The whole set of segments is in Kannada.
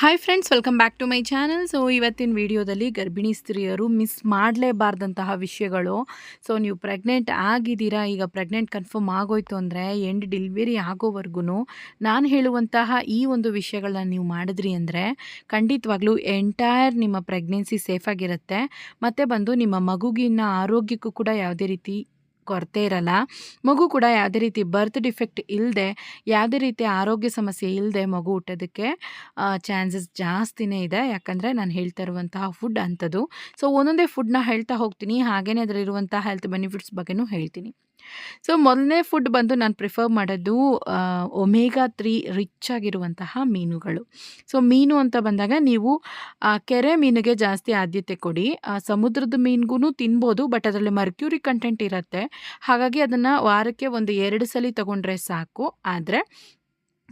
Hi friends welcome back to my channel so ಇವತ್ತಿನ ವಿಡಿಯೋದಲ್ಲಿ ಗರ್ಭಿಣಿ ಸ್ತ್ರೀಯರು ಮಿಸ್ ಮಾಡಲೇಬಾರ್ದಂತಹ ವಿಷಯಗಳು. ಸೊ ನೀವು ಪ್ರೆಗ್ನೆಂಟ್ ಆಗಿದ್ದೀರಾ? ಈಗ ಪ್ರೆಗ್ನೆಂಟ್ ಕನ್ಫರ್ಮ್ ಆಗೋಯ್ತು ಅಂದರೆ ಎಂಡ್ ಡೆಲಿವರಿ ಆಗೋವರೆಗೂ ನಾನು ಹೇಳುವಂತಹ ಈ ಒಂದು ವಿಷಯಗಳನ್ನ ನೀವು ಮಾಡಿದ್ರಿ ಅಂದರೆ ಖಂಡಿತವಾಗ್ಲೂ ಎಂಟೈರ್ ನಿಮ್ಮ ಪ್ರೆಗ್ನೆನ್ಸಿ ಸೇಫಾಗಿರುತ್ತೆ ಮತ್ತು ಬಂದು ನಿಮ್ಮ ಮಗುಗಿನ ಆರೋಗ್ಯಕ್ಕೂ ಕೂಡ ಯಾವುದೇ ರೀತಿ ಕೊರತೆ ಇರಲ್ಲ. ಮಗು ಕೂಡ ಯಾವುದೇ ರೀತಿ ಬರ್ತ್ ಡಿಫೆಕ್ಟ್ ಇಲ್ಲದೆ ಯಾವುದೇ ರೀತಿ ಆರೋಗ್ಯ ಸಮಸ್ಯೆ ಇಲ್ಲದೆ ಮಗು ಹುಟ್ಟೋದಕ್ಕೆ ಚಾನ್ಸಸ್ ಜಾಸ್ತಿನೇ ಇದೆ. ಯಾಕಂದರೆ ನಾನು ಹೇಳ್ತಾ ಇರುವಂತಹ ಫುಡ್ ಅಂಥದ್ದು. ಸೊ ಒಂದೊಂದೇ ಫುಡ್ನ ಹೇಳ್ತಾ ಹೋಗ್ತೀನಿ. ಹಾಗೆಯೇ ಅದರಲ್ಲಿರುವಂಥ ಹೆಲ್ತ್ ಬೆನಿಫಿಟ್ಸ್ ಬಗ್ಗೆನೂ ಹೇಳ್ತೀನಿ. ಸೊ, ಮೊದಲನೇ ಫುಡ್ ಬಂದು ನಾನು ಪ್ರಿಫರ್ ಮಾಡೋದು ಒಮೇಗಾ ತ್ರೀ ರಿಚ್ ಆಗಿರುವಂತಹ ಮೀನುಗಳು. ಸೊ, ಮೀನು ಅಂತ ಬಂದಾಗ ನೀವು ಕೆರೆ ಮೀನಿಗೆ ಜಾಸ್ತಿ ಆದ್ಯತೆ ಕೊಡಿ. ಸಮುದ್ರದ ಮೀನಿಗೂ ತಿನ್ಬೋದು, ಬಟ್ ಅದರಲ್ಲಿ ಮರ್ಕ್ಯೂರಿ ಕಂಟೆಂಟ್ ಇರುತ್ತೆ. ಹಾಗಾಗಿ ಅದನ್ನು ವಾರಕ್ಕೆ ಒಂದು ಎರಡು ಸಲ ತಗೊಂಡ್ರೆ ಸಾಕು. ಆದರೆ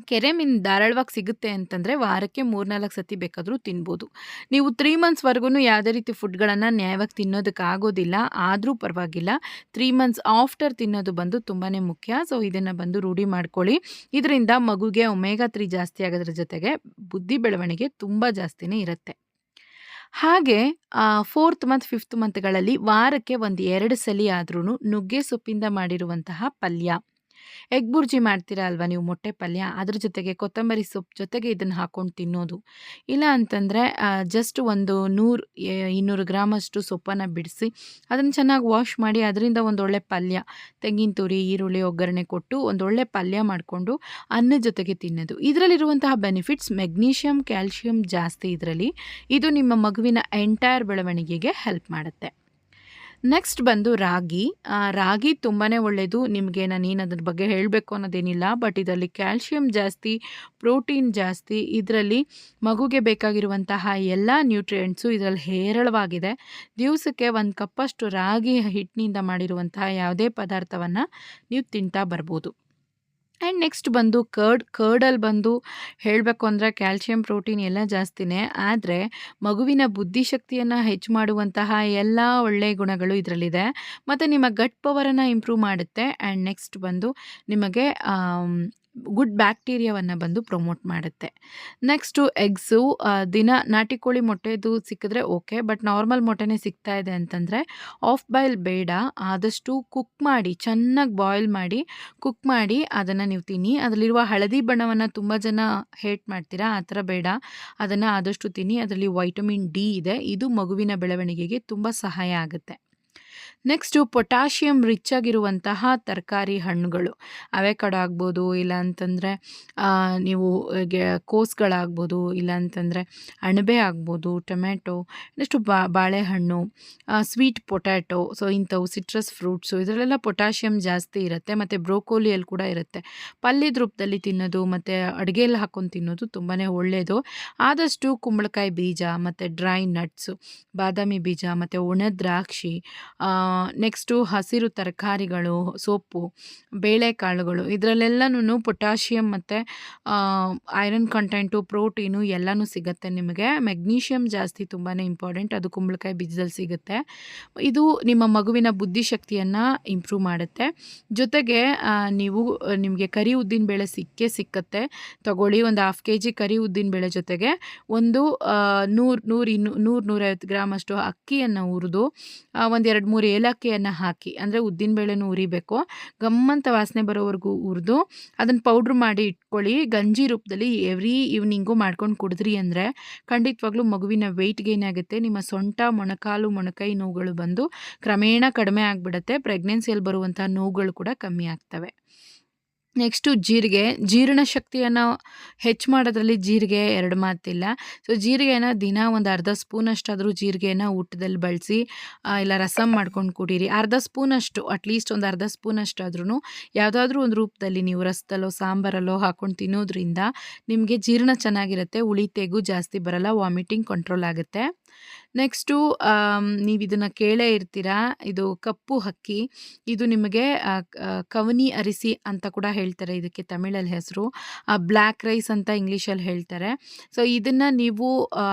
ಕೆರೆ ಮೀನು ಧಾರಾಳವಾಗಿ ಸಿಗುತ್ತೆ ಅಂತಂದರೆ ವಾರಕ್ಕೆ ಮೂರ್ನಾಲ್ಕು ಸತಿ ಬೇಕಾದರೂ ತಿನ್ಬೋದು. ನೀವು ತ್ರೀ ಮಂತ್ಸ್ವರೆಗೂ ಯಾವುದೇ ರೀತಿ ಫುಡ್ಗಳನ್ನು ನ್ಯಾಯವಾಗಿ ತಿನ್ನೋದಕ್ಕಾಗೋದಿಲ್ಲ ಆದರೂ ಪರವಾಗಿಲ್ಲ. ತ್ರೀ ಮಂತ್ಸ್ ಆಫ್ಟರ್ ತಿನ್ನೋದು ಬಂದು ತುಂಬಾ ಮುಖ್ಯ. ಸೊ ಇದನ್ನು ಬಂದು ರೂಢಿ ಮಾಡ್ಕೊಳ್ಳಿ. ಇದರಿಂದ ಮಗುಗೆ ಒಮೇಗಾ ತ್ರೀ ಜಾಸ್ತಿ ಆಗೋದ್ರ ಜೊತೆಗೆ ಬುದ್ಧಿ ಬೆಳವಣಿಗೆ ತುಂಬ ಜಾಸ್ತಿನೇ ಇರುತ್ತೆ. ಹಾಗೆ ಫೋರ್ತ್ ಮಂತ್ ಫಿಫ್ತ್ ಮಂತ್ಗಳಲ್ಲಿ ವಾರಕ್ಕೆ ಒಂದು ಎರಡು ಸಲಿ ಆದ್ರೂ ನುಗ್ಗೆ ಸೊಪ್ಪಿಂದ ಮಾಡಿರುವಂತಹ ಪಲ್ಯ. ಎಗ್ ಬುರ್ಜಿ ಮಾಡ್ತೀರಾ ಅಲ್ವಾ ನೀವು ಮೊಟ್ಟೆ ಪಲ್ಯ? ಅದ್ರ ಜೊತೆಗೆ ಕೊತ್ತಂಬರಿ ಸೊಪ್ಪು ಜೊತೆಗೆ ಇದನ್ನು ಹಾಕ್ಕೊಂಡು ತಿನ್ನೋದು. ಇಲ್ಲ ಅಂತಂದರೆ ಜಸ್ಟ್ ಒಂದು ನೂರು ಇನ್ನೂರು ಗ್ರಾಮಷ್ಟು ಸೊಪ್ಪನ್ನು ಬಿಡಿಸಿ, ಅದನ್ನು ಚೆನ್ನಾಗಿ ವಾಶ್ ಮಾಡಿ ಅದರಿಂದ ಒಂದೊಳ್ಳೆ ಪಲ್ಯ, ತೆಂಗಿನ ತುರಿ, ಈರುಳ್ಳಿ, ಒಗ್ಗರಣೆ ಕೊಟ್ಟು ಒಂದೊಳ್ಳೆ ಪಲ್ಯ ಮಾಡಿಕೊಂಡು ಅನ್ನದ ಜೊತೆಗೆ ತಿನ್ನೋದು. ಇದರಲ್ಲಿರುವಂತಹ ಬೆನಿಫಿಟ್ಸ್ ಮೆಗ್ನೀಷಿಯಮ್ ಕ್ಯಾಲ್ಶಿಯಂ ಜಾಸ್ತಿ ಇದರಲ್ಲಿ, ಇದು ನಿಮ್ಮ ಮಗುವಿನ ಎಂಟೈರ್ ಬೆಳವಣಿಗೆಗೆ ಹೆಲ್ಪ್ ಮಾಡುತ್ತೆ. ನೆಕ್ಸ್ಟ್ ಬಂದು ರಾಗಿ. ರಾಗಿ ತುಂಬಾ ಒಳ್ಳೆಯದು ನಿಮಗೆ ನಾನೇನು ಅದ್ರ ಬಗ್ಗೆ ಹೇಳಬೇಕು ಅನ್ನೋದೇನಿಲ್ಲ. ಬಟ್ ಇದರಲ್ಲಿ ಕ್ಯಾಲ್ಶಿಯಂ ಜಾಸ್ತಿ ಪ್ರೋಟೀನ್ ಜಾಸ್ತಿ, ಇದರಲ್ಲಿ ಮಗುಗೆ ಬೇಕಾಗಿರುವಂತಹ ಎಲ್ಲ ನ್ಯೂಟ್ರಿಯೆಂಟ್ಸು ಇದರಲ್ಲಿ ಹೇರಳವಾಗಿದೆ. ದಿವಸಕ್ಕೆ ಒಂದು ಕಪ್ಪಷ್ಟು ರಾಗಿ ಹಿಟ್ಟಿನಿಂದ ಮಾಡಿರುವಂತಹ ಯಾವುದೇ ಪದಾರ್ಥವನ್ನು ನೀವು ತಿಂತಾ ಬರ್ಬೋದು. ಆ್ಯಂಡ್ ನೆಕ್ಸ್ಟ್ ಬಂದು ಕರ್ಡ್ ಕರ್ಡಲ್ಲಿ ಬಂದು ಹೇಳಬೇಕು ಅಂದರೆ ಕ್ಯಾಲ್ಶಿಯಂ ಪ್ರೋಟೀನ್ ಎಲ್ಲ ಜಾಸ್ತಿನೇ. ಆದರೆ ಮಗುವಿನ ಬುದ್ಧಿಶಕ್ತಿಯನ್ನು ಹೆಚ್ಚು ಮಾಡುವಂತಹ ಎಲ್ಲ ಒಳ್ಳೆಯ ಗುಣಗಳು ಇದರಲ್ಲಿದೆ. ಮತ್ತು ನಿಮ್ಮ ಗಟ್ ಪವರನ್ನು ಇಂಪ್ರೂವ್ ಮಾಡುತ್ತೆ. ಆ್ಯಂಡ್ ನೆಕ್ಸ್ಟ್ ಬಂದು ನಿಮಗೆ ಗುಡ್ ಬ್ಯಾಕ್ಟೀರಿಯಾವನ್ನು ಬಂದು ಪ್ರಮೋಟ್ ಮಾಡುತ್ತೆ. ನೆಕ್ಸ್ಟು ಎಗ್ಸು ದಿನ ನಾಟಿ ಕೋಳಿ ಮೊಟ್ಟೆದು ಸಿಕ್ಕಿದ್ರೆ ಓಕೆ ಬಟ್ ನಾರ್ಮಲ್ ಮೊಟ್ಟೆನೇ ಸಿಗ್ತಾ ಇದೆ ಅಂತಂದರೆ ಆಫ್ ಬಾಯ್ಲ್ ಬೇಡ, ಆದಷ್ಟು ಕುಕ್ ಮಾಡಿ, ಚೆನ್ನಾಗಿ ಬಾಯ್ಲ್ ಮಾಡಿ ಕುಕ್ ಮಾಡಿ ಅದನ್ನು ನೀವು ತಿನ್ನಿ. ಅದರಲ್ಲಿರುವ ಹಳದಿ ಬಣ್ಣವನ್ನು ತುಂಬ ಜನ ಹೇಟ್ ಮಾಡ್ತೀರಾ, ಆ ಥರ ಬೇಡ. ಅದನ್ನು ಆದಷ್ಟು ತಿನ್ನಿ. ಅದರಲ್ಲಿ ವೈಟಮಿನ್ ಡಿ ಇದೆ. ಇದು ಮಗುವಿನ ಬೆಳವಣಿಗೆಗೆ ತುಂಬ ಸಹಾಯ ಆಗುತ್ತೆ. ನೆಕ್ಸ್ಟು ಪೊಟ್ಯಾಷಿಯಮ್ ರಿಚ್ ಆಗಿರುವಂತಹ ತರಕಾರಿ ಹಣ್ಣುಗಳು. ಕಡೆ ಆಗ್ಬೋದು, ಇಲ್ಲ ಅಂತಂದರೆ ನೀವು ಕೋಸ್ಗಳಾಗ್ಬೋದು, ಇಲ್ಲ ಅಂತಂದರೆ, ಅಣಬೆ ಆಗ್ಬೋದು ಟೊಮೆಟೊ ನೆಕ್ಸ್ಟು ಬಾಳೆಹಣ್ಣು ಸ್ವೀಟ್ ಪೊಟ್ಯಾಟೊ ಸೊ ಇಂಥವು ಸಿಟ್ರಸ್ ಫ್ರೂಟ್ಸು ಇದರಲ್ಲೆಲ್ಲ ಪೊಟ್ಯಾಷಿಯಮ್ ಜಾಸ್ತಿ ಇರುತ್ತೆ, ಮತ್ತು ಬ್ರೋಕೋಲಿಯಲ್ಲಿ ಕೂಡ ಇರುತ್ತೆ. ಪಲ್ಯದ ರೂಪದಲ್ಲಿ ತಿನ್ನೋದು, ಮತ್ತು ಅಡುಗೆಯಲ್ಲಿ ಹಾಕೊಂಡು ತಿನ್ನೋದು ತುಂಬಾ ಒಳ್ಳೆಯದು ಆದಷ್ಟು ಕುಂಬಳಕಾಯಿ ಬೀಜ, ಮತ್ತು ಡ್ರೈ ನಟ್ಸು ಬಾದಾಮಿ ಬೀಜ, ಮತ್ತು ಒಣ ದ್ರಾಕ್ಷಿ ನೆಕ್ಸ್ಟು ಹಸಿರು ತರಕಾರಿಗಳು ಸೊಪ್ಪು ಬೇಳೆಕಾಳುಗಳು ಇದರಲ್ಲೆಲ್ಲನೂ ಪೊಟ್ಯಾಷಿಯಮ್ ಮತ್ತು ಐರನ್ ಕಂಟೆಂಟು, ಪ್ರೋಟೀನು ಎಲ್ಲನೂ ಸಿಗುತ್ತೆ ನಿಮಗೆ. ಮೆಗ್ನೀಷಿಯಮ್ ಜಾಸ್ತಿ ತುಂಬಾ ಇಂಪಾರ್ಟೆಂಟ್. ಅದು ಕುಂಬಳಕಾಯಿ ಬೀಜದಲ್ಲಿ ಸಿಗುತ್ತೆ. ಇದು ನಿಮ್ಮ ಮಗುವಿನ ಬುದ್ಧಿಶಕ್ತಿಯನ್ನು ಇಂಪ್ರೂವ್ ಮಾಡುತ್ತೆ. ಜೊತೆಗೆ ನೀವು, ನಿಮಗೆ ಕರಿ ಉದ್ದಿನ ಬೇಳೆ ಸಿಕ್ಕೇ ಸಿಕ್ಕತ್ತೆ. ತಗೊಳ್ಳಿ, ಒಂದು ಹಾಫ್ ಕೆ ಜಿ ಕರಿ ಉದ್ದಿನ ಬೇಳೆ ಜೊತೆಗೆ. ಒಂದು ನೂರು ನೂರು ಇನ್ನೂ, ನೂರು ನೂರೈವತ್ತು ಗ್ರಾಮ್ ಅಷ್ಟು ಅಕ್ಕಿಯನ್ನು ಹುರಿದು ಒಂದು ಎರಡು ಮೂರು ಏಲಕ್ಕಿಯನ್ನು ಹಾಕಿ, ಅಂದರೆ ಉದ್ದಿನಬೇಳೆನೂ ಉರಿಬೇಕು. ಗಮ್ಮಂತ ವಾಸನೆ ಬರೋವರೆಗೂ ಉರಿದು ಅದನ್ನು ಪೌಡ್ರ್ ಮಾಡಿ ಇಟ್ಕೊಳ್ಳಿ. ಗಂಜಿ ರೂಪದಲ್ಲಿ ಎವ್ರಿ ಈವ್ನಿಂಗು ಮಾಡ್ಕೊಂಡು ಕುಡಿದ್ರಿ ಅಂದರೆ ಖಂಡಿತವಾಗ್ಲೂ ಮಗುವಿನ ವೆಯ್ಟ್ ಗೇನ್ ಆಗುತ್ತೆ. ನಿಮ್ಮ ಸೊಂಟ, ಮೊಣಕಾಲು, ಮೊಣಕೈ ನೋವುಗಳು ಬಂದು ಕ್ರಮೇಣ ಕಡಿಮೆ ಆಗಿಬಿಡತ್ತೆ. ಪ್ರೆಗ್ನೆನ್ಸಿಯಲ್ಲಿ ಬರುವಂಥ ನೋವುಗಳು ಕೂಡ ಕಮ್ಮಿ ಆಗ್ತವೆ. ನೆಕ್ಸ್ಟು ಜೀರಿಗೆ, ಜೀರ್ಣ ಶಕ್ತಿಯನ್ನು ಹೆಚ್ಚು ಮಾಡೋದ್ರಲ್ಲಿ ಜೀರಿಗೆ ಎರಡು ಮಾತಿಲ್ಲ. ಸೊ ಜೀರಿಗೆನ ದಿನ ಒಂದು ಅರ್ಧ ಸ್ಪೂನಷ್ಟಾದರೂ ಜೀರಿಗೆನ ಊಟದಲ್ಲಿ ಬಳಸಿ ಇಲ್ಲ ರಸಮ್ ಮಾಡ್ಕೊಂಡು ಕುಡೀರಿ. ಅರ್ಧ ಸ್ಪೂನಷ್ಟು ಅಟ್ಲೀಸ್ಟ್ ಒಂದು ಅರ್ಧ ಸ್ಪೂನಷ್ಟಾದ್ರೂ ಯಾವುದಾದ್ರೂ ಒಂದು ರೂಪದಲ್ಲಿ ನೀವು ರಸದಲ್ಲೋ, ಸಾಂಬಾರಲ್ಲೋ ಹಾಕ್ಕೊಂಡು ತಿನ್ನೋದ್ರಿಂದ ನಿಮಗೆ ಜೀರ್ಣ ಚೆನ್ನಾಗಿರುತ್ತೆ ಉಳಿತೆಗೂ ಜಾಸ್ತಿ ಬರಲ್ಲ, ವಾಮಿಟಿಂಗ್ ಕಂಟ್ರೋಲ್ ಆಗುತ್ತೆ. ನೆಕ್ಸ್ಟು ನೀವು ಇದನ್ನು ಕೇಳೇ ಇರ್ತೀರಾ? ಇದು ಕಪ್ಪು ಹಕ್ಕಿ. ಇದು ನಿಮಗೆ ಕವನಿ ಅರಿಸಿ ಅಂತ ಕೂಡ ಹೇಳ್ತಾರೆ ಇದಕ್ಕೆ ತಮಿಳಲ್ಲಿ ಹೆಸರು. ಬ್ಲ್ಯಾಕ್ ರೈಸ್ ಅಂತ ಇಂಗ್ಲೀಷಲ್ಲಿ ಹೇಳ್ತಾರೆ. ಸೊ ಇದನ್ನು ನೀವು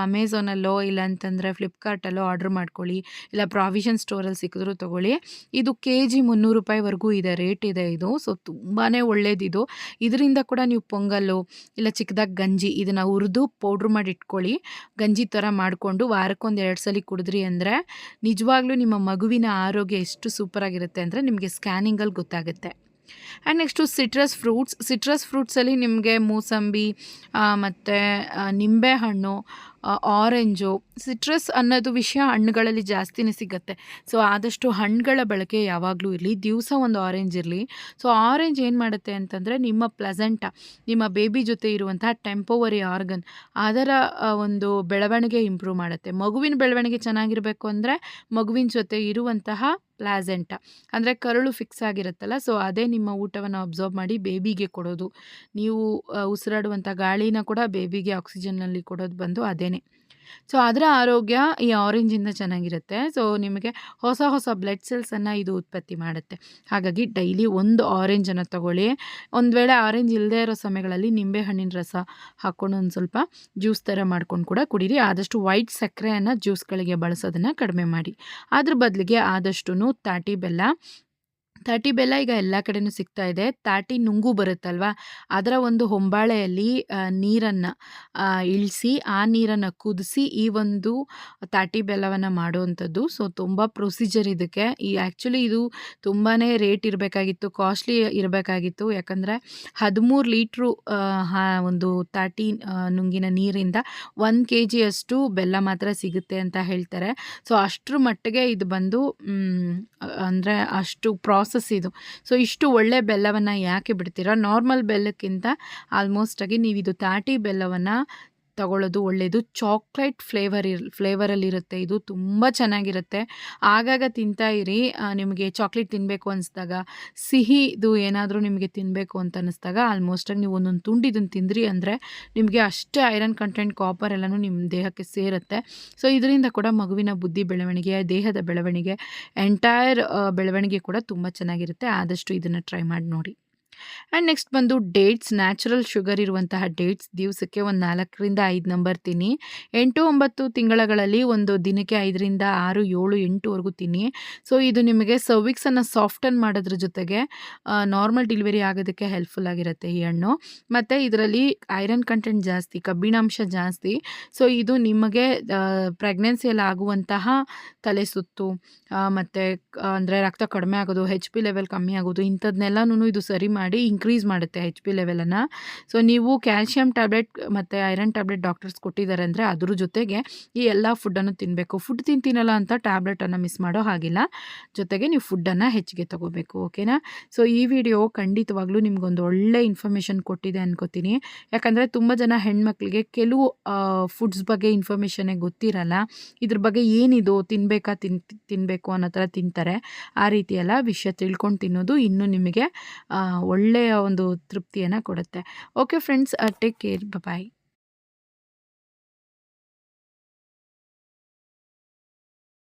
ಅಮೆಝಾನಲ್ಲೋ ಇಲ್ಲ ಅಂತಂದರೆ ಫ್ಲಿಪ್ಕಾರ್ಟಲ್ಲೋ ಆರ್ಡ್ರ್ ಮಾಡ್ಕೊಳ್ಳಿ. ಇಲ್ಲ ಪ್ರಾವಿಷನ್ ಸ್ಟೋರಲ್ಲಿ ಸಿಕ್ಕಿದ್ರು ತೊಗೊಳ್ಳಿ. ಇದು ಕೆ ಜಿ ಮುನ್ನೂರು ರೂಪಾಯಿವರೆಗೂ ಇದೆ, ರೇಟ್ ಇದೆ ಇದು. ಸೊ ತುಂಬಾ ಒಳ್ಳೇದಿದು ಇದರಿಂದ ಕೂಡ ನೀವು ಪೊಂಗಲ್ಲು, ಇಲ್ಲ ಚಿಕ್ಕದಾಗಿ ಗಂಜಿ ಇದನ್ನು ಹುರಿದು ಪೌಡ್ರ್ ಮಾಡಿ ಇಟ್ಕೊಳ್ಳಿ. ಗಂಜಿ ಥರ ಮಾಡಿಕೊಂಡು ವಾರಕ್ಕೊಂದು ಎರಡು ಸಲ ಕುಡಿದ್ರಿ ಅಂದರೆ ನಿಜವಾಗ್ಲೂ ನಿಮ್ಮ ಮಗುವಿನ ಆರೋಗ್ಯ ಎಷ್ಟು ಸೂಪರಾಗಿರುತ್ತೆ ಅಂದರೆ ನಿಮಗೆ ಸ್ಕ್ಯಾನಿಂಗಲ್ಲಿ ಗೊತ್ತಾಗುತ್ತೆ. And next citrus fruits citrus ಫ್ರೂಟ್ಸಲ್ಲಿ ನಿಮಗೆ ಮೂಸಂಬಿ ಮತ್ತು ನಿಂಬೆಹಣ್ಣು ಆರೆಂಜು, ಸಿಟ್ರಸ್ ಅನ್ನೋದು ವಿಷಯ ಹಣ್ಣುಗಳಲ್ಲಿ ಜಾಸ್ತಿನೇ ಸಿಗುತ್ತೆ. ಸೊ ಆದಷ್ಟು ಹಣ್ಣುಗಳ ಬಳಕೆ ಯಾವಾಗಲೂ ಇರಲಿ. ದಿವಸ ಒಂದು ಆರೆಂಜ್ ಇರಲಿ. ಸೊ ಆರೆಂಜ್ ಏನು ಮಾಡುತ್ತೆ ಅಂತಂದರೆ ನಿಮ್ಮ ಪ್ಲಸೆಂಟ, ನಿಮ್ಮ ಬೇಬಿ ಜೊತೆ ಇರುವಂತಹ ಟೆಂಪೋವರಿ ಆರ್ಗನ್, ಅದರ ಒಂದು ಬೆಳವಣಿಗೆ ಇಂಪ್ರೂವ್ ಮಾಡುತ್ತೆ. ಮಗುವಿನ ಬೆಳವಣಿಗೆ ಚೆನ್ನಾಗಿರಬೇಕು ಅಂದರೆ ಮಗುವಿನ ಜೊತೆ ಇರುವಂತಹ ಪ್ಲಾಸೆಂಟ. ಅಂದರೆ ಕರುಳು ಫಿಕ್ಸ್ ಆಗಿರುತ್ತಲ್ಲ ಸೊ ಅದೇ ನಿಮ್ಮ ಊಟವನ್ನು ಅಬ್ಸರ್ವ್ ಮಾಡಿ ಬೇಬಿಗೆ ಕೊಡೋದು. ನೀವು ಉಸಿರಾಡುವಂಥ ಗಾಳಿನ ಕೂಡ ಬೇಬಿಗೆ ಆಕ್ಸಿಜನ್ನಲ್ಲಿ ಕೊಡೋದು ಬಂದು ಅದೇನೆ ಸೊ ಅದರ ಆರೋಗ್ಯ ಈ ಆರೆಂಜಿಂದ ಚೆನ್ನಾಗಿರುತ್ತೆ. ಸೊ ನಿಮಗೆ ಹೊಸ ಹೊಸ ಬ್ಲಡ್ ಸೆಲ್ಸನ್ನು ಇದು ಉತ್ಪತ್ತಿ ಮಾಡುತ್ತೆ. ಹಾಗಾಗಿ ಡೈಲಿ ಒಂದು ಆರೆಂಜನ್ನು ತಗೊಳ್ಳಿ. ಒಂದು ವೇಳೆ ಆರೆಂಜ್ ಇಲ್ಲದೇ ಇರೋ ಸಮಯಗಳಲ್ಲಿ ನಿಂಬೆ ಹಣ್ಣಿನ ರಸ ಹಾಕ್ಕೊಂಡು ಒಂದು ಸ್ವಲ್ಪ ಜ್ಯೂಸ್ ಥರ ಮಾಡ್ಕೊಂಡು ಕೂಡ ಕುಡೀರಿ. ಆದಷ್ಟು ವೈಟ್ ಸಕ್ಕರೆಯನ್ನು ಜ್ಯೂಸ್ಗಳಿಗೆ ಬಳಸೋದನ್ನು ಕಡಿಮೆ ಮಾಡಿ. ಅದ್ರ ಬದಲಿಗೆ ಆದಷ್ಟು ತಾಟಿ ಬೆಲ್ಲ ತಾಟಿ ಬೆಲ್ಲ ಈಗ ಎಲ್ಲ ಕಡೆನೂ ಸಿಗ್ತಾ ಇದೆ. ತಾಟಿ ನುಂಗು ಬರುತ್ತಲ್ವಾ? ಅದರ ಒಂದು ಹೊಂಬಾಳೆಯಲ್ಲಿ ನೀರನ್ನು ಇಳಿಸಿ, ಆ ನೀರನ್ನು ಕುದಿಸಿ ಈ ಒಂದು ತಾಟಿ ಬೆಲ್ಲವನ್ನು ಮಾಡುವಂಥದ್ದು. ಸೊ, ತುಂಬ ಪ್ರೊಸೀಜರ್ ಇದಕ್ಕೆ. ಈ ಆ್ಯಕ್ಚುಲಿ ಇದು ತುಂಬಾ ರೇಟ್ ಇರಬೇಕಾಗಿತ್ತು, ಕಾಸ್ಟ್ಲಿ ಇರಬೇಕಾಗಿತ್ತು. ಯಾಕಂದರೆ ಹದಿಮೂರು ಲೀಟ್ರು ಒಂದು ತಾಟಿ ನುಂಗಿನ ನೀರಿಂದ ಒಂದು ಕೆ ಜಿಯಷ್ಟು ಬೆಲ್ಲ ಮಾತ್ರ ಸಿಗುತ್ತೆ ಅಂತ ಹೇಳ್ತಾರೆ. ಸೊ, ಅಷ್ಟರ ಮಟ್ಟಿಗೆ ಇದು ಬಂದು ಅಂದರೆ ಅಷ್ಟು ಪ್ರಾಸೆಸ್ ಇದು. ಸೊ ಇಷ್ಟು ಒಳ್ಳೆ ಬೆಲ್ಲವನ್ನು ಯಾಕೆ ಬಿಡ್ತೀರಾ? ನಾರ್ಮಲ್ ಬೆಲ್ಲಕ್ಕಿಂತ ಆಲ್ಮೋಸ್ಟ್ ಆಗಿ ನೀವು ಇದು ತಾಟಿ ಬೆಲ್ಲವನ್ನು ತಗೊಳ್ಳೋದು ಒಳ್ಳೆಯದು ಚಾಕ್ಲೇಟ್ ಫ್ಲೇವರ್ ಇರ್, ಫ್ಲೇವರಲ್ಲಿರುತ್ತೆ. ಇದು ತುಂಬ ಚೆನ್ನಾಗಿರುತ್ತೆ. ಆಗಾಗ ತಿಂತಾ ಇರಿ. ನಿಮಗೆ ಚಾಕ್ಲೇಟ್ ತಿನ್ನಬೇಕು ಅನಿಸ್ದಾಗ, ಸಿಹಿ ಇದು ಏನಾದರೂ ನಿಮಗೆ ತಿನ್ನಬೇಕು ಅಂತ ಅನ್ನಿಸ್ದಾಗ ಆಲ್ಮೋಸ್ಟಾಗಿ ನೀವು ಒಂದೊಂದು ತುಂಡು ಇದನ್ನು ತಿಂದ್ರಿ ಅಂದರೆ, ನಿಮಗೆ ಅಷ್ಟೇ ಐರನ್ ಕಂಟೆಂಟ್, ಕಾಪರ್ ಎಲ್ಲನೂ ನಿಮ್ಮ ದೇಹಕ್ಕೆ ಸೇರುತ್ತೆ. ಸೊ, ಇದರಿಂದ ಕೂಡ ಮಗುವಿನ ಬುದ್ಧಿ ಬೆಳವಣಿಗೆ, ದೇಹದ ಬೆಳವಣಿಗೆ, ಎಂಟೈರ್ ಬೆಳವಣಿಗೆ ಕೂಡ ತುಂಬ ಚೆನ್ನಾಗಿರುತ್ತೆ. ಆದಷ್ಟು ಇದನ್ನು ಟ್ರೈ ಮಾಡಿ ನೋಡಿ. ಆ್ಯಂಡ್ ನೆಕ್ಸ್ಟ್ ಬಂದು ಡೇಟ್ಸ್ ನ್ಯಾಚುರಲ್ ಶುಗರ್ ಇರುವಂತಹ ಡೇಟ್ಸ್ ದಿವಸಕ್ಕೆ ಒಂದು ನಾಲ್ಕರಿಂದ ಐದು ನಂಬರ್ ತಿನ್ನಿ. ಎಂಟು, ಒಂಬತ್ತು ತಿಂಗಳಗಳಲ್ಲಿ ಒಂದು ದಿನಕ್ಕೆ ಐದರಿಂದ ಆರು, ಏಳು, ಎಂಟುವರೆಗೂ ತಿನ್ನಿ. ಸೊ ಇದು ನಿಮಗೆ ಸರ್ವಿಕ್ಸನ್ನು ಸಾಫ್ಟನ್ ಮಾಡೋದ್ರ ಜೊತೆಗೆ ನಾರ್ಮಲ್ ಡೆಲಿವರಿ ಆಗೋದಕ್ಕೆ ಹೆಲ್ಪ್ಫುಲ್ ಆಗಿರುತ್ತೆ ಈ ಹಣ್ಣು. ಮತ್ತು ಇದರಲ್ಲಿ ಐರನ್ ಕಂಟೆಂಟ್ ಜಾಸ್ತಿ, ಕಬ್ಬಿಣಾಂಶ ಜಾಸ್ತಿ. ಸೊ ಇದು ನಿಮಗೆ ಪ್ರೆಗ್ನೆನ್ಸಿಯಲ್ಲಿ ಆಗುವಂತಹ ತಲೆ ಸುತ್ತು ಮತ್ತು, ಅಂದರೆ ರಕ್ತ ಕಡಿಮೆ ಆಗೋದು ಹೆಚ್ ಪಿ ಲೆವೆಲ್ ಕಮ್ಮಿ ಆಗೋದು ಇಂಥದ್ನೆಲ್ಲನೂ ಇದು ಸರಿ ಮಾಡಿ ಇನ್ಕ್ರೀಸ್ ಮಾಡುತ್ತೆ ಹೆಚ್ ಪಿ ಲೆವೆಲನ್ನು ಸೊ ನೀವು ಕ್ಯಾಲ್ಶಿಯಂ ಟ್ಯಾಬ್ಲೆಟ್ ಮತ್ತು ಐರನ್ ಟ್ಯಾಬ್ಲೆಟ್ ಡಾಕ್ಟರ್ಸ್ ಕೊಟ್ಟಿದ್ದಾರೆ ಅಂದರೆ ಅದ್ರ ಜೊತೆಗೆ ಈ ಎಲ್ಲ ಫುಡ್ಡನ್ನು ತಿನ್ನಬೇಕು ಫುಡ್ ತಿಂತೀನಲ್ಲ ಅಂತ ಟ್ಯಾಬ್ಲೆಟನ್ನು ಮಿಸ್ ಮಾಡೋ ಹಾಗಿಲ್ಲ. ಜೊತೆಗೆ ನೀವು ಫುಡ್ಡನ್ನು ಹೆಚ್ಚಿಗೆ ತಗೋಬೇಕು ಓಕೆನಾ ಸೊ ಈ ವಿಡಿಯೋ ಖಂಡಿತವಾಗ್ಲೂ ನಿಮ್ಗೊಂದು ಒಳ್ಳೆ ಇನ್ಫಾರ್ಮೇಷನ್ ಕೊಟ್ಟಿದೆ ಅನ್ಕೋತೀನಿ. ಯಾಕಂದರೆ ತುಂಬ ಜನ ಹೆಣ್ಮಕ್ಳಿಗೆ ಕೆಲವು ಫುಡ್ಸ್ ಬಗ್ಗೆ ಇನ್ಫಾರ್ಮೇಷನ್ನೇ ಗೊತ್ತಿರಲ್ಲ. ಇದ್ರ ಬಗ್ಗೆ ಏನಿದು ತಿನ್ನಬೇಕಾ ತಿನ್ ತಿನ್ನಬೇಕು ಅನ್ನೋ ಥರ ತಿಂತಾರೆ. ಆ ರೀತಿಯೆಲ್ಲ ವಿಷಯ ತಿಳ್ಕೊಂಡು ತಿನ್ನೋದು ಇನ್ನೂ ನಿಮಗೆ ಒಳ್ಳೆಯ ಒಂದು ತೃಪ್ತಿಯನ್ನು ಕೊಡುತ್ತೆ. Okay friends take care bye